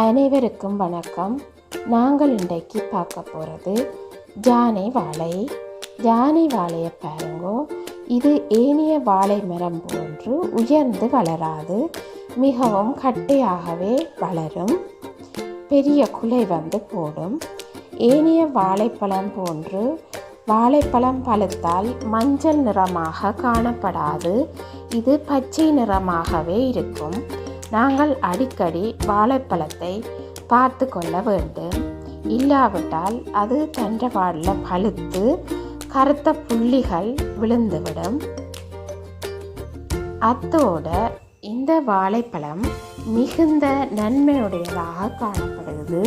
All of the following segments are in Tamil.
அனைவருக்கும் வணக்கம். நாங்கள் இன்றைக்கு பார்க்க போகிறது ஜானை வாழை ஜானை வாழையை பாருங்கோ. இது ஏனிய வாழை மரம் போன்று உயர்ந்து வளராது மிகவும் கட்டையாகவே வளரும். பெரிய குலை வந்து போடும். ஏனிய வாழைப்பழம் போன்று வாழைப்பழம் பழுத்தால் மஞ்சள் நிறமாக காணப்படாது. இது பச்சை நிறமாகவே இருக்கும். நாங்கள் அடிக்கடி வாழைப்பழத்தை பார்த்து கொள்ள வேண்டும். இல்லாவிட்டால் அது தண்டவாடில் பழுத்து கருத்த புள்ளிகள் விழுந்துவிடும். அத்தோட இந்த வாழைப்பழம் மிகுந்த நன்மையுடையதாக காணப்படுகிறது.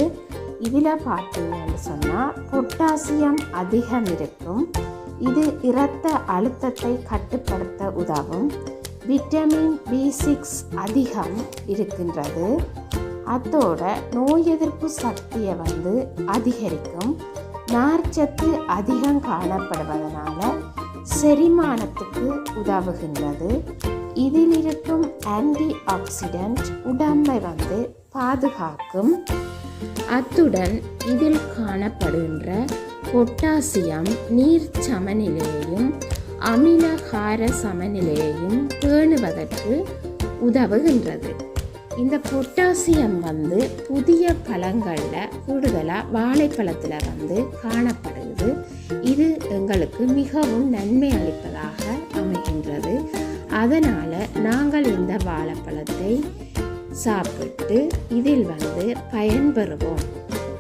இதில் பார்த்தீங்கன்னு சொன்னால் பொட்டாசியம் அதிகம் இருக்கும். இது இரத்த அழுத்தத்தை கட்டுப்படுத்த உதவும். விட்டமின் பி சிக்ஸ் அதிகம் இருக்கின்றது. அதோட நோய் எதிர்ப்பு சக்தியை வந்து அதிகரிக்கும். நார்ச்சத்து அதிகம் காணப்படுவதனால செரிமானத்துக்கு உதவுகின்றது. இதில் இருக்கும் ஆன்டி ஆக்சிடென்ட் உடம்பை வந்து பாதுகாக்கும். அத்துடன் இதில் காணப்படுகின்ற பொட்டாசியம் நீர் சமநிலையையும் அமிலகார சமநிலையையும் பேணுவதற்கு உதவுகின்றது. இந்த பொட்டாசியம் வந்து புதிய பழங்களில் கூடுதலாக வாழைப்பழத்தில் வந்து காணப்படுகிறது. இது எங்களுக்கு மிகவும் நன்மை அளிப்பதாக அமைகின்றது. அதனால் நாங்கள் இந்த வாழைப்பழத்தை சாப்பிட்டு இதில் வந்து பயன்பெறுவோம்.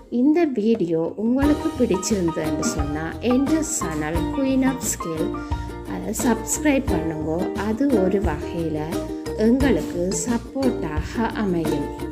இந்த வீடியோ உங்களுக்கு பிடிச்சிருந்ததுன்னு சொன்னால் என்ற channel Queen of Skill subscribe பண்ணுங்க. அது ஒரு வகையில் எங்களுக்கு சப்போர்ட்டாக அமையும்.